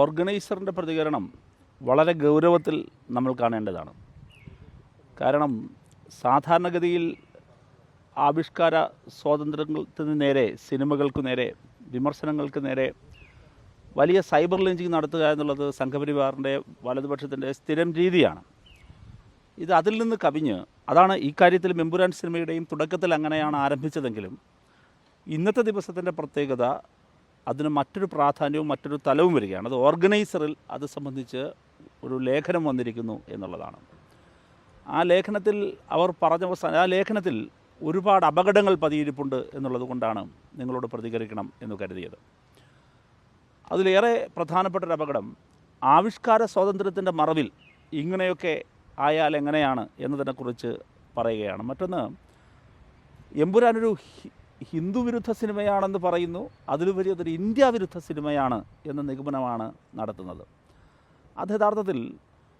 ഓർഗനൈസറിന്റെ പ്രതികരണം വളരെ ഗൗരവത്തിൽ നമ്മൾ കാണേണ്ടതാണ്. കാരണം സാധാരണഗതിയിൽ ആവിഷ്കാര സ്വാതന്ത്ര്യത്തിന് നേരെ സിനിമകൾക്ക് നേരെ വിമർശനങ്ങൾക്ക് നേരെ വലിയ സൈബർ ലിഞ്ചിങ് നടത്തുക എന്നുള്ളത് സംഘപരിവാറിന്റെ വലതുപക്ഷത്തിന്റെ സ്ഥിരം രീതിയാണ്. ഇത് അതിൽ നിന്ന് കവിഞ്ഞ് അതാണ് ഈ കാര്യത്തിൽ മെമ്പുരാൻ സിനിമയുടെയും തുടക്കത്തിൽ അങ്ങനെയാണ് ആരംഭിച്ചതെങ്കിലും ഇന്നത്തെ ദിവസത്തിന്റെ പ്രത്യേകത അതിന് മറ്റൊരു പ്രാധാന്യവും മറ്റൊരു തലവും വരികയാണ്. അത് ഓർഗനൈസറിൽ അത് സംബന്ധിച്ച് ഒരു ലേഖനം വന്നിരിക്കുന്നു എന്നുള്ളതാണ്. ആ ലേഖനത്തിൽ അവർ പറഞ്ഞ ആ ലേഖനത്തിൽ ഒരുപാട് അപകടങ്ങൾ പതിയിരിപ്പുണ്ട് എന്നുള്ളത് കൊണ്ടാണ് നിങ്ങളോട് പ്രതികരിക്കണം എന്ന് കരുതിയത്. അതിലേറെ പ്രധാനപ്പെട്ട ഒരു അപകടം ആവിഷ്കാര സ്വാതന്ത്ര്യത്തിന്റെ മറവിൽ ഇങ്ങനെയൊക്കെ ആയാൽ എങ്ങനെയാണ് എന്നതിനെക്കുറിച്ച് പറയുകയാണ്. മറ്റൊന്ന് എമ്പുരാനൊരു ഹിന്ദു വിരുദ്ധ സിനിമയാണെന്ന് പറയുന്നു. അതിലുപരി അതൊരു ഇന്ത്യ വിരുദ്ധ സിനിമയാണ് എന്ന നിഗമനമാണ് നടത്തുന്നത്. അത് യഥാർത്ഥത്തിൽ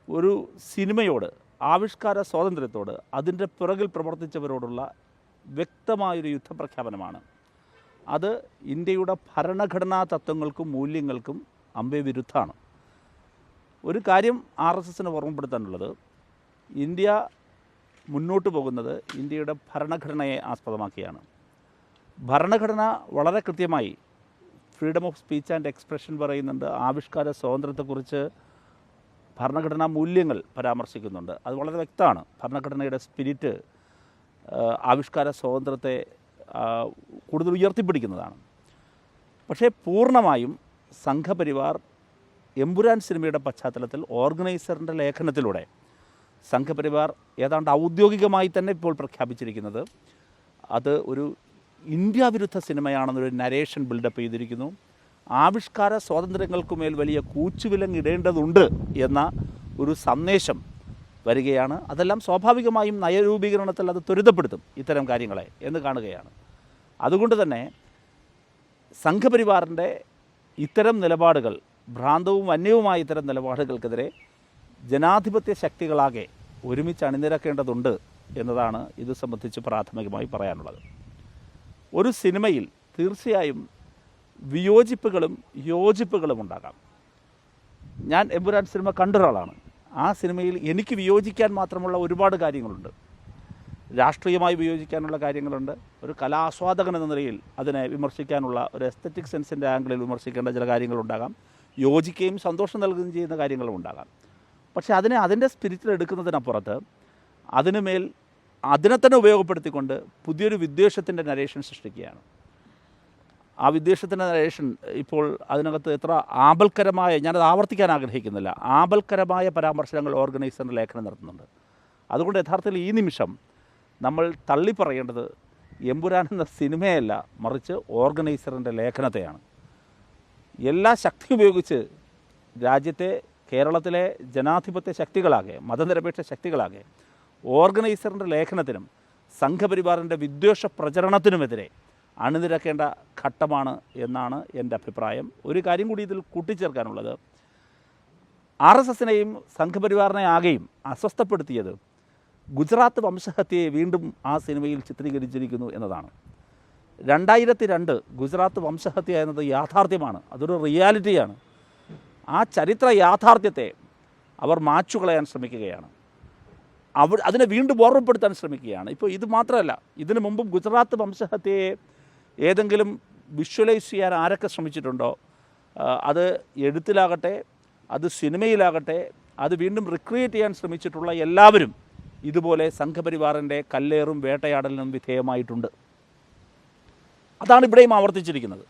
ഒരു സിനിമയോട് ആവിഷ്കാര സ്വാതന്ത്ര്യത്തോട് അതിന്റെ പിറകിൽ പ്രവർത്തിച്ചവരോടുള്ള വ്യക്തമായൊരു യുദ്ധപ്രഖ്യാപനമാണ്. അത് ഇന്ത്യയുടെ ഭരണഘടനാ തത്വങ്ങൾക്കും മൂല്യങ്ങൾക്കും അമ്പേ വിരുദ്ധമാണ് ഒരു കാര്യം ആർ എസ് എസിന് ഓർമ്മപ്പെടുത്താനുള്ളത്. ഇന്ത്യ മുന്നോട്ട് പോകുന്നത് ഇന്ത്യയുടെ ഭരണഘടനയെ ആസ്പദമാക്കിയാണ്. ഭരണഘടന വളരെ കൃത്യമായി freedom of speech and expression പറയുന്നുണ്ട്. ആവിഷ്കാര സ്വാതന്ത്ര്യത്തെക്കുറിച്ച് ഭരണഘടനാ മൂല്യങ്ങൾ പരാമർശിക്കുന്നുണ്ട്. അത് വളരെ വ്യക്തമാണ്. ഭരണഘടനയുടെ സ്പിരിറ്റ് ആവിഷ്കാര സ്വാതന്ത്ര്യത്തെ കൂടുതൽ ഉയർത്തിപ്പിടിക്കുന്നതാണ്. പക്ഷേ പൂർണമായും സംഘപരിവാർ എമ്പുരാൻ സിനിമയുടെ പശ്ചാത്തലത്തിൽ ഓർഗനൈസറിന്റെ ലേഖനത്തിലൂടെ സംഘപരിവാർ ഏതാണ്ട് ഔദ്യോഗികമായി തന്നെ ഇപ്പോൾ പ്രഖ്യാപിച്ചിരിക്കുന്നത്. അത് ഒരു ഇന്ത്യ വിരുദ്ധ സിനിമയാണെന്നൊരു നരേഷൻ ബിൽഡപ്പ് ചെയ്തിരിക്കുന്നു. ആവിഷ്കാര സ്വാതന്ത്ര്യങ്ങൾക്കുമേൽ വലിയ കൂച്ചുവിലങ്ങിടേണ്ടതുണ്ട് എന്ന ഒരു സന്ദേശം വരികയാണ്. അതെല്ലാം സ്വാഭാവികമായും നയരൂപീകരണത്തിൽ അത് ത്വരിതപ്പെടുത്തും ഇത്തരം കാര്യങ്ങളെ എന്ന് കാണുകയാണ്. അതുകൊണ്ട് തന്നെ സംഘപരിവാറിന്റെ ഇത്തരം നിലപാടുകൾ ഭ്രാന്തവും വന്യവുമായ ഇത്തരം നിലപാടുകൾക്കെതിരെ ജനാധിപത്യ ശക്തികളാകെ ഒരുമിച്ച് അണിനിരക്കേണ്ടതുണ്ട് എന്നതാണ് ഇത് സംബന്ധിച്ച് പ്രാഥമികമായി പറയാനുള്ളത്. ഒരു സിനിമയിൽ തീർച്ചയായും വിയോജിപ്പുകളും യോജിപ്പുകളും ഉണ്ടാകാം. ഞാൻ എമ്പുരാൻ സിനിമ കണ്ടൊരാളാണ്. ആ സിനിമയിൽ എനിക്ക് വിയോജിക്കാൻ മാത്രമുള്ള ഒരുപാട് കാര്യങ്ങളുണ്ട്. രാഷ്ട്രീയമായി വിയോജിക്കാനുള്ള കാര്യങ്ങളുണ്ട്. ഒരു കലാസ്വാദകൻ എന്ന നിലയിൽ അതിനെ വിമർശിക്കാനുള്ള ഒരു എസ്തറ്റിക് സെൻസിന്റെ ആംഗിളിൽ വിമർശിക്കേണ്ട ചില കാര്യങ്ങളുണ്ടാകാം. യോജിക്കുകയും സന്തോഷം നൽകുകയും ചെയ്യുന്ന കാര്യങ്ങളും ഉണ്ടാകാം. പക്ഷേ അതിനെ അതിന്റെ സ്പിരിറ്റിൽ എടുക്കുന്നതിനപ്പുറത്ത് അതിനുമേൽ അതിനെ തന്നെ ഉപയോഗപ്പെടുത്തിക്കൊണ്ട് പുതിയൊരു വിദ്വേഷത്തിന്റെ നരേഷൻ സൃഷ്ടിക്കുകയാണ്. ആ വിദ്വേഷത്തിന്റെ നരേഷൻ ഇപ്പോൾ അതിനകത്ത് എത്ര ആപൽക്കരമായ ഞാനത് ആവർത്തിക്കാൻ ആഗ്രഹിക്കുന്നില്ല ആപൽക്കരമായ പരാമർശങ്ങൾ ഓർഗനൈസറിന്റെ ലേഖനം നടത്തുന്നുണ്ട്. അതുകൊണ്ട് യഥാർത്ഥത്തിൽ ഈ നിമിഷം നമ്മൾ തള്ളിപ്പറയേണ്ടത് എമ്പുരാൻ എന്ന സിനിമയല്ല മറിച്ച് ഓർഗനൈസറിന്റെ ലേഖനത്തെയാണ്. എല്ലാ ശക്തി ഉപയോഗിച്ച് രാജ്യത്തെ കേരളത്തിലെ ജനാധിപത്യ ശക്തികളാകെ മതനിരപേക്ഷ ശക്തികളാകെ ഓർഗനൈസറിന്റെ ലേഖനത്തിനും സംഘപരിവാറിന്റെ വിദ്വേഷ പ്രചരണത്തിനുമെതിരെ അണിനിരക്കേണ്ട ഘട്ടമാണ് എന്നാണ് എന്റെ അഭിപ്രായം. ഒരു കാര്യം കൂടി ഇതിൽ കൂട്ടിച്ചേർക്കാനുള്ളത്. ആർ എസ് എസിനെയും സംഘപരിവാറിനെ ആകെയും അസ്വസ്ഥപ്പെടുത്തിയത് ഗുജറാത്ത് വംശഹത്യയെ വീണ്ടും ആ സിനിമയിൽ ചിത്രീകരിച്ചിരിക്കുന്നു എന്നതാണ്. രണ്ടായിരത്തി രണ്ട് ഗുജറാത്ത് വംശഹത്യ എന്നത് യാഥാർത്ഥ്യമാണ്. അതൊരു റിയാലിറ്റിയാണ്. ആ ചരിത്ര യാഥാർത്ഥ്യത്തെ അവർ മാച്ചുകളയാൻ ശ്രമിക്കുകയാണ്. അവ അതിനെ വീണ്ടും ഓർമ്മപ്പെടുത്താൻ ശ്രമിക്കുകയാണ്. ഇപ്പോൾ ഇത് മാത്രമല്ല ഇതിനു മുമ്പും ഗുജറാത്ത് വംശഹത്യയെ ഏതെങ്കിലും വിഷ്വലൈസ് ചെയ്യാൻ ആരൊക്കെ ശ്രമിച്ചിട്ടുണ്ടോ അത് എഴുത്തിലാകട്ടെ അത് സിനിമയിലാകട്ടെ അത് വീണ്ടും റിക്രിയേറ്റ് ചെയ്യാൻ ശ്രമിച്ചിട്ടുള്ള എല്ലാവരും ഇതുപോലെ സംഘപരിവാറിന്റെ കല്ലേറും വേട്ടയാടലിനും വിധേയമായിട്ടുണ്ട്. അതാണ് ഇവിടെയും ആവർത്തിച്ചിരിക്കുന്നത്.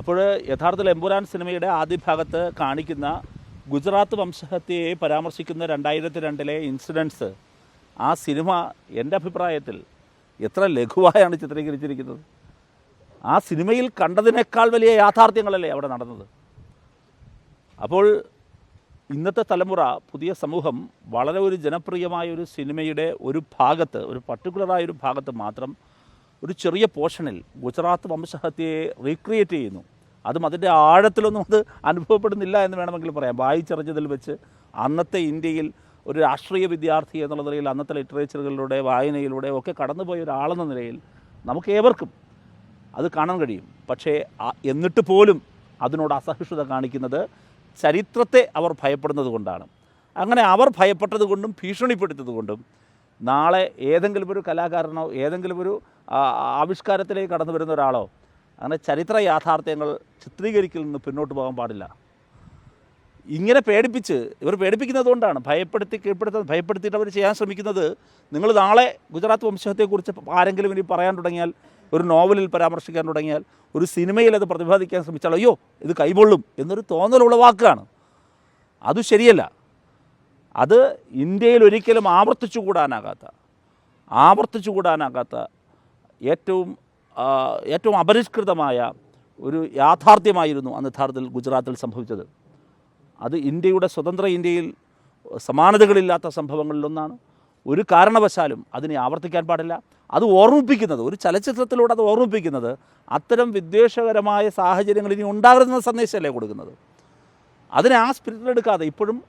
അപ്പോൾ യഥാർത്ഥത്തിൽ എമ്പുരാൻ സിനിമയുടെ ആദ്യ ഭാഗത്ത് കാണിക്കുന്ന ഗുജറാത്ത് വംശഹത്യയെ പരാമർശിക്കുന്ന രണ്ടായിരത്തി രണ്ടിലെ ഇൻസിഡൻസ് ആ സിനിമ എന്റെ അഭിപ്രായത്തിൽ എത്ര ലഘുവായാണ് ചിത്രീകരിച്ചിരിക്കുന്നത്? ആ സിനിമയിൽ കണ്ടതിനേക്കാൾ വലിയ യാഥാർത്ഥ്യങ്ങളല്ലേ അവിടെ നടന്നത്? അപ്പോൾ ഇന്നത്തെ തലമുറ പുതിയ സമൂഹം വളരെ ഒരു ജനപ്രിയമായ ഒരു സിനിമയുടെ ഒരു ഭാഗത്ത് ഒരു പർട്ടിക്കുലറായ ഒരു ഭാഗത്ത് മാത്രം ഒരു ചെറിയ പോർഷനിൽ ഗുജറാത്ത് വംശഹത്യയെ റീക്രിയേറ്റ് ചെയ്യുന്നു. അതും അതിന്റെ ആഴത്തിലൊന്നും അത് അനുഭവപ്പെടുന്നില്ല എന്ന് വേണമെങ്കിൽ പറയാം. വായിച്ചറിഞ്ഞതിൽ വെച്ച് അന്നത്തെ ഇന്ത്യയിൽ ഒരു രാഷ്ട്രീയ വിദ്യാർത്ഥി എന്നുള്ള നിലയിൽ അന്നത്തെ ലിറ്ററേച്ചറുകളിലൂടെ വായനയിലൂടെ ഒക്കെ കടന്നുപോയ ഒരാളെന്ന നിലയിൽ നമുക്ക് ഏവർക്കും അത് കാണാൻ കഴിയും. പക്ഷേ എന്നിട്ട് പോലും അതിനോട് അസഹിഷ്ണുത കാണിക്കുന്നത് ചരിത്രത്തെ അവർ ഭയപ്പെടുന്നത് കൊണ്ടാണ്. അങ്ങനെ അവർ ഭയപ്പെട്ടത് കൊണ്ടും ഭീഷണിപ്പെടുത്തത് കൊണ്ടും നാളെ ഏതെങ്കിലും ഒരു കലാകാരനോ ഏതെങ്കിലും ഒരു ആവിഷ്കാരത്തിലേക്ക് കടന്നു വരുന്ന ഒരാളോ അങ്ങനെ ചരിത്ര യാഥാർത്ഥ്യങ്ങൾ ചിത്രീകരിക്കൽ നിന്ന് പിന്നോട്ട് പോകാൻ പാടില്ല. ഇങ്ങനെ പേടിപ്പിച്ച് ഇവർ പേടിപ്പിക്കുന്നത് കൊണ്ടാണ് ഭയപ്പെടുത്തി കീഴ്പ്പെടുത്തുന്നത് ഭയപ്പെടുത്തിയിട്ട് അവർ ചെയ്യാൻ ശ്രമിക്കുന്നത്. നിങ്ങൾ നാളെ ഗുജറാത്ത് വംശത്തെക്കുറിച്ച് ആരെങ്കിലും ഇനി പറയാൻ തുടങ്ങിയാൽ ഒരു നോവലിൽ പരാമർശിക്കാൻ തുടങ്ങിയാൽ ഒരു സിനിമയിൽ അത് പ്രതിപാദിക്കാൻ ശ്രമിച്ചാൽ അയ്യോ ഇത് കൈകൊള്ളും എന്നൊരു തോന്നലുള്ള വാക്കാണ് അത് ശരിയല്ല. അത് ഇന്ത്യയിൽ ഒരിക്കലും ആവർത്തിച്ചു കൂടാനാകാത്ത ആവർത്തിച്ചു കൂടാനാകാത്ത ഏറ്റവും ഏറ്റവും അപരിഷ്കൃതമായ ഒരു യാഥാർത്ഥ്യമായിരുന്നു അന്ന് യഥാർത്ഥത്തിൽ ഗുജറാത്തിൽ സംഭവിച്ചത്. അത് ഇന്ത്യയുടെ സ്വതന്ത്ര ഇന്ത്യയിൽ സമാനതകളില്ലാത്ത സംഭവങ്ങളിലൊന്നാണ്. ഒരു കാരണവശാലും അതിനെ ആവർത്തിക്കാൻ പാടില്ല. അത് ഓർമ്മിപ്പിക്കുന്നത് ഒരു ചലച്ചിത്രത്തിലൂടെ അത് ഓർമ്മിപ്പിക്കുന്നത് അത്തരം വിദ്വേഷകരമായ സാഹചര്യങ്ങൾ ഇനി ഉണ്ടാകരുതെന്ന സന്ദേശമല്ലേ കൊടുക്കുന്നത്? അതിനെ ആ സ്പിരിറ്റിലെടുക്കാതെ ഇപ്പോഴും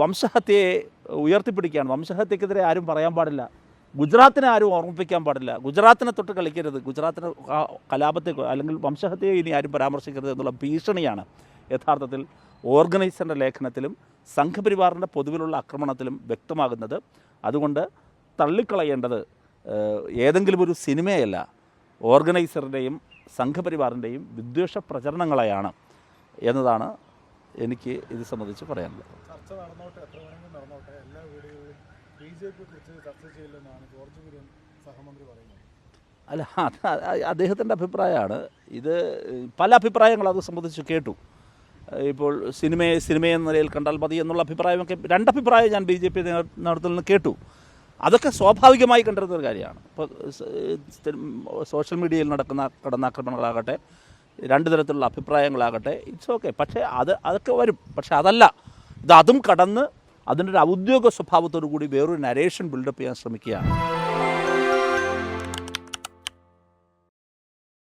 വംശഹത്യയെ ഉയർത്തിപ്പിടിക്കുകയാണ്. വംശഹത്യക്കെതിരെ ആരും പറയാൻ പാടില്ല. ഗുജറാത്തിനെ ആരും ഓർമ്മിപ്പിക്കാൻ പാടില്ല. ഗുജറാത്തിനെ തൊട്ട് കളിക്കരുത്. ഗുജറാത്തിനെ കലാപത്തെ അല്ലെങ്കിൽ വംശഹത്യയെ ഇനി ആരും പരാമർശിക്കരുത് എന്നുള്ള ഭീഷണിയാണ് യഥാർത്ഥത്തിൽ ഓർഗനൈസറിന്റെ ലേഖനത്തിലും സംഘപരിവാറിന്റെ പൊതുവിലുള്ള ആക്രമണത്തിലും വ്യക്തമാകുന്നത്. അതുകൊണ്ട് തള്ളിക്കളയേണ്ടത് ഏതെങ്കിലും ഒരു സിനിമയല്ല. ഓർഗനൈസറിന്റെയും സംഘപരിവാറിന്റെയും വിദ്വേഷ പ്രചരണങ്ങളെയാണ് എന്നതാണ് എനിക്ക് ഇത് സംബന്ധിച്ച് പറയാനുള്ളത്. ചർച്ച നടന്നോട്ടെ? എത്ര എല്ലാ ബി ജെ പി ചർച്ച ചെയ്യില്ലെന്നാണ് ജോർജ് കുര്യൻ സഹമന്ത്രി പറയുന്നത്. അല്ല അദ്ദേഹത്തിന്റെ അഭിപ്രായമാണ്. ഇത് പല അഭിപ്രായങ്ങൾ അത് സംബന്ധിച്ച് കേട്ടു. ഇപ്പോൾ സിനിമയെ സിനിമയെന്ന നിലയിൽ കണ്ടാൽ മതി എന്നുള്ള അഭിപ്രായമൊക്കെ രണ്ടഭിപ്രായം ഞാൻ ബി ജെ പി നേതൃത്വത്തിൽ നിന്ന് കേട്ടു. അതൊക്കെ സ്വാഭാവികമായി കണ്ടിരുന്ന ഒരു കാര്യമാണ്. ഇപ്പോൾ സോഷ്യൽ മീഡിയയിൽ നടക്കുന്ന കടന്നാക്രമണങ്ങളാകട്ടെ രണ്ട് തരത്തിലുള്ള അഭിപ്രായങ്ങളാകട്ടെ ഇറ്റ്സ് ഓക്കെ. പക്ഷേ അത് അതൊക്കെ വരും. പക്ഷേ അതല്ല. ഇത് അതും കടന്ന് അതിന്റെ ഒരു ഔദ്യോഗിക സ്വഭാവത്തോടു കൂടി വേറൊരു നരേഷൻ ബിൽഡപ്പ് ചെയ്യാൻ ശ്രമിക്കുകയാണ്.